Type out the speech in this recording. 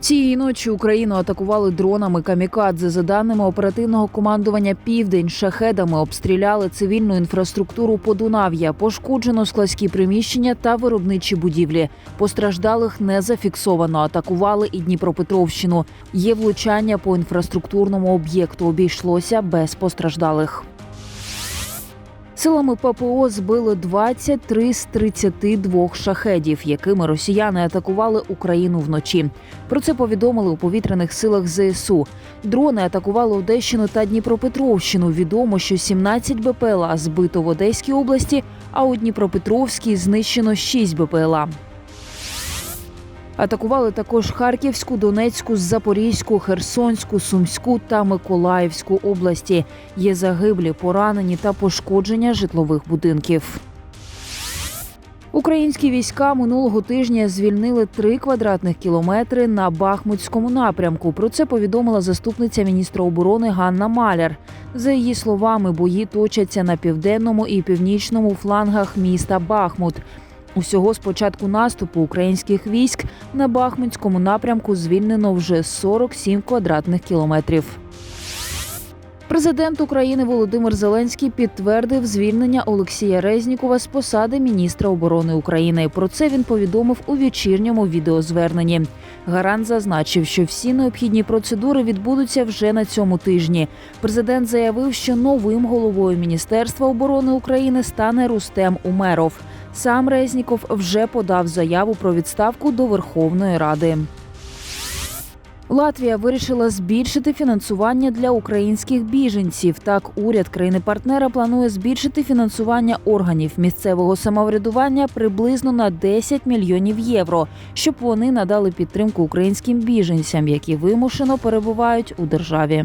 Цієї ночі Україну атакували дронами камікадзе. За даними оперативного командування Південь, шахедами обстріляли цивільну інфраструктуру Подунав'я, пошкоджено складські приміщення та виробничі будівлі. Постраждалих не зафіксовано. Атакували і Дніпропетровщину. Є влучання по інфраструктурному об'єкту. Обійшлося без постраждалих. Силами ППО збили 23 з 32 шахедів, якими росіяни атакували Україну вночі. Про це повідомили у повітряних силах ЗСУ. Дрони атакували Одещину та Дніпропетровщину. Відомо, що 17 БПЛА збито в Одеській області, а у Дніпропетровській знищено 6 БПЛА. Атакували також Харківську, Донецьку, Запорізьку, Херсонську, Сумську та Миколаївську області. Є загиблі, поранені та пошкодження житлових будинків. Українські війська минулого тижня звільнили три квадратних кілометри на Бахмутському напрямку. Про це повідомила заступниця міністра оборони Ганна Маляр. За її словами, бої точаться на південному і північному флангах міста Бахмут. Усього з початку наступу українських військ на Бахмутському напрямку звільнено вже 47 квадратних кілометрів. Президент України Володимир Зеленський підтвердив звільнення Олексія Резнікова з посади міністра оборони України. Про це він повідомив у вечірньому відеозверненні. Гарант зазначив, що всі необхідні процедури відбудуться вже на цьому тижні. Президент заявив, що новим головою Міністерства оборони України стане Рустем Умеров. Сам Резніков вже подав заяву про відставку до Верховної Ради. Латвія вирішила збільшити фінансування для українських біженців. Так, уряд країни-партнера планує збільшити фінансування органів місцевого самоврядування приблизно на 10 мільйонів євро, щоб вони надали підтримку українським біженцям, які вимушено перебувають у державі.